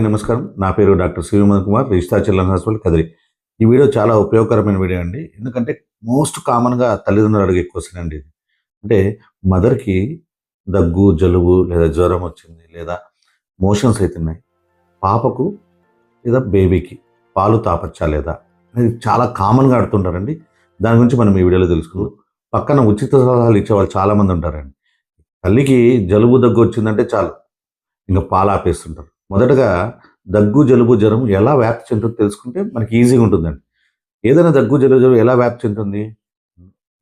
నమస్కారం. నా పేరు doctor Sriman Kumar registrar children hospital Kadiri. ఈ వీడియో చాలా ఉపయోగకరమైన వీడియో అండి. ఎందుకంటే మోస్ట్ కామన్గా తల్లిదండ్రులు అడిగే క్వశ్చన్ అండి ఇది. అంటే మదర్కి దగ్గు జలుబు లేదా జ్వరం వచ్చింది లేదా మోషన్స్ అవుతున్నాయి పాపకు లేదా బేబీకి పాలు తాపచ్చా లేదా అనేది చాలా కామన్గా అడుతుంటారండి దాని గురించి మనం ఈ వీడియోలో తెలుసుకుందాం. పక్కన ఉచిత సలహాలు ఇచ్చే వాళ్ళు చాలామంది ఉంటారండి. తల్లికి జలుబు దగ్గు వచ్చిందంటే చాలు. ఇంకా పాలు ఆపేస్తుంటారు. మొదటగా దగ్గు జలుబు జ్వరం ఎలా వ్యాప్తి చెందుతుందో తెలుసుకుంటే మనకి ఈజీగా ఉంటుందండి. ఏదైనా దగ్గు జలుబు జ్వరం ఎలా వ్యాప్తి చెందుతుంది?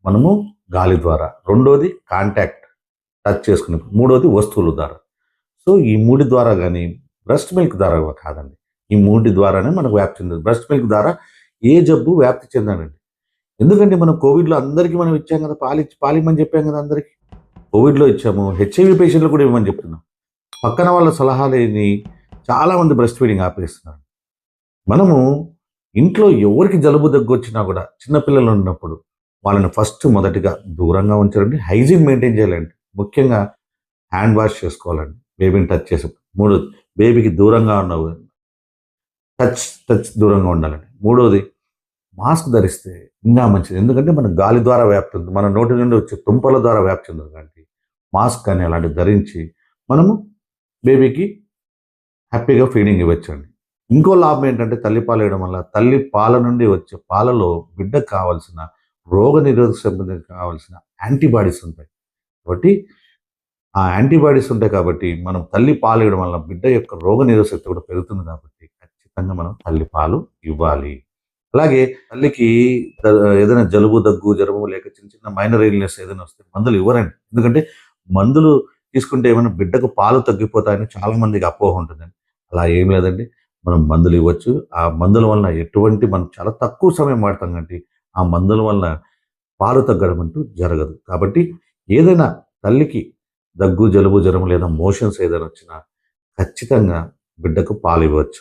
మనము గాలి ద్వారా. రెండోది కాంటాక్ట్ టచ్ చేసుకునే మూడోది వస్తువుల ద్వారా. సో ఈ మూడి ద్వారా కానీ బ్రెస్ట్ మిల్క్ ద్వారా కాదండి. ఈ మూడి ద్వారానే మనకు వ్యాప్తి చెందుతుంది. బ్రెస్ట్ మిల్క్ ద్వారా ఏ జబ్బు వ్యాప్తి చెందానండి ఎందుకంటే మనం కోవిడ్లో అందరికీ మనం ఇచ్చాం కదా పాలి పాలిమని చెప్పాం కదా అందరికీ. కోవిడ్లో ఇచ్చాము. హెచ్ఐవి పేషెంట్లు కూడా ఇవ్వమని చెప్తున్నాం. పక్కన వాళ్ళ సలహాలేని చాలామంది బ్రెస్ట్ ఫీడింగ్ ఆపేస్తున్నారు. మనము ఇంట్లో ఎవరికి జలుబు దగ్గు వచ్చినా కూడా చిన్నపిల్లలు ఉన్నప్పుడు వాళ్ళని ఫస్ట్ మొదటిగా దూరంగా ఉంచాలండి హైజీన్ మెయింటైన్ చేయాలండి. ముఖ్యంగా హ్యాండ్ వాష్ చేసుకోవాలండి. బేబీని టచ్ చేసి మూడోది బేబీకి దూరంగా ఉన్న టచ్ టచ్ దూరంగా ఉండాలండి. మూడోది మాస్క్ ధరిస్తే ఇంకా మంచిది. ఎందుకంటే మన గాలి ద్వారా వ్యాప్తి ఉంది మన నోటి నుండి వచ్చే తుంపల ద్వారా వ్యాప్తి ఉంది కాబట్టి మాస్క్ కానీ అలాంటివి ధరించి మనము బేబీకి హ్యాపీగా ఫీడింగ్ ఇవ్వచ్చండి. ఇంకో లాభం ఏంటంటే తల్లి పాలు వేయడం వల్ల తల్లి పాల నుండి వచ్చే పాలలో బిడ్డకు కావాల్సిన రోగ నిరోధక సంబంధించి కావాల్సిన యాంటీబాడీస్ ఉంటాయి. కాబట్టి ఆ యాంటీబాడీస్ ఉంటాయి కాబట్టి మనం తల్లి పాలు ఇవ్వడం వల్ల బిడ్డ యొక్క రోగ నిరోధక శక్తి కూడా పెరుగుతుంది కాబట్టి ఖచ్చితంగా మనం తల్లి పాలు ఇవ్వాలి. అలాగే తల్లికి ఏదైనా జలుబు దగ్గు జ్వరము లేక చిన్న చిన్న మైనర్ ఇల్నెస్ ఏదైనా వస్తే మందులు ఇవ్వరండి. ఎందుకంటే మందులు తీసుకుంటే ఏమైనా బిడ్డకు పాలు తగ్గిపోతాయని చాలా మందికి అపోహ ఉంటుందండి. అలా ఏం లేదండి. మనం మందులు ఇవ్వచ్చు. ఆ మందుల వలన ఎటువంటి మనం చాలా తక్కువ సమయం వాడతాం కాబట్టి ఆ మందుల వలన పాలు తగ్గడం అంటూ జరగదు. కాబట్టి ఏదైనా తల్లికి దగ్గు జలుబు జ్వరం లేదా మోషన్స్ ఏదైనా వచ్చినా ఖచ్చితంగా బిడ్డకు పాలు ఇవ్వచ్చు.